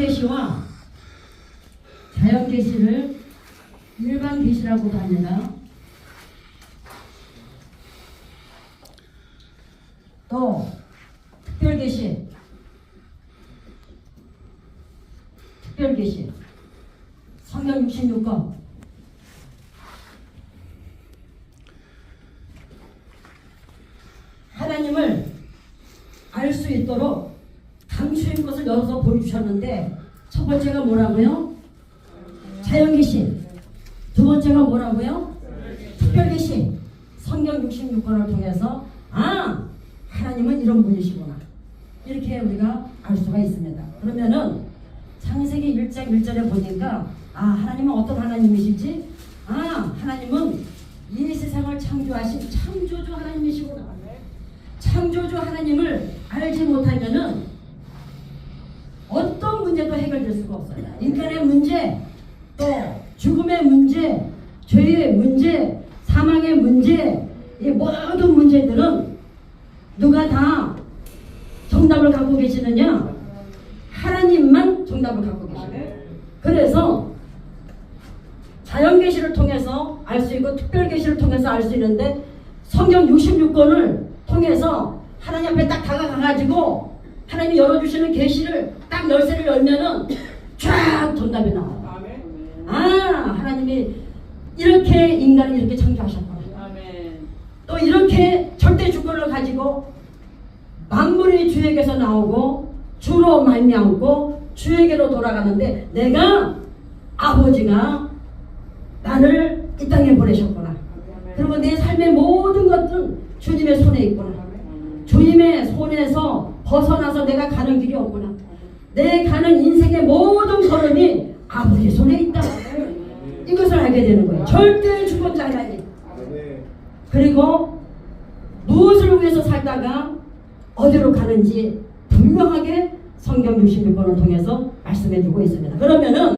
자연계시와 자연 계시를 일반 계시라고도 합니다. 또 특별 계시, 특별 계시, 성경 66권 하나님을 알 수 있도록 강추인 것을 여기서 보여주셨는데 첫 번째가 뭐라고요? 자연계시 두 번째가 뭐라고요? 특별계시 성경 66권을 통해서 아 하나님은 이런 분이시구나 이렇게 우리가 알 수가 있습니다 그러면은 창세기 1장 1절에 보니까 아 하나님은 어떤 하나님이시지? 아 하나님은 이 세상을 창조하신 창조주 하나님이시구나 창조주 하나님을 알지 못하면은 문제도 해결될 수가 없어요. 인간의 문제, 또 죽음의 문제, 죄의 문제, 사망의 문제, 이 모든 문제들은 누가 다 정답을 갖고 계시느냐? 하나님만 정답을 갖고 계시는 그래서 자연 계시를 통해서 알 수 있고 특별 계시를 통해서 알 수 있는데 성경 66권을 통해서 하나님 앞에 딱 다가가가지고 하나님이 열어주시는 계시를 딱 열쇠를 열면은 쫙 정답이 나와요. 아 하나님이 이렇게 인간을 이렇게 창조하셨구나. 또 이렇게 절대 주권을 가지고 만물이 주에게서 나오고 주로 말미암고 주에게로 돌아가는데 내가 아버지가 나를 이 땅에 보내셨구나. 그리고 내 삶의 모든 것은 주님의 손에 있구나. 주님의 손에서 벗어나서 내가 가는 길이 없구나. 내 가는 인생의 모든 걸음이 아버지 손에 있다. 이것을 알게 되는 거예요. 절대 주권자 하나님. 그리고 무엇을 위해서 살다가 어디로 가는지 분명하게 성경 66권을 통해서 말씀해 주고 있습니다. 그러면은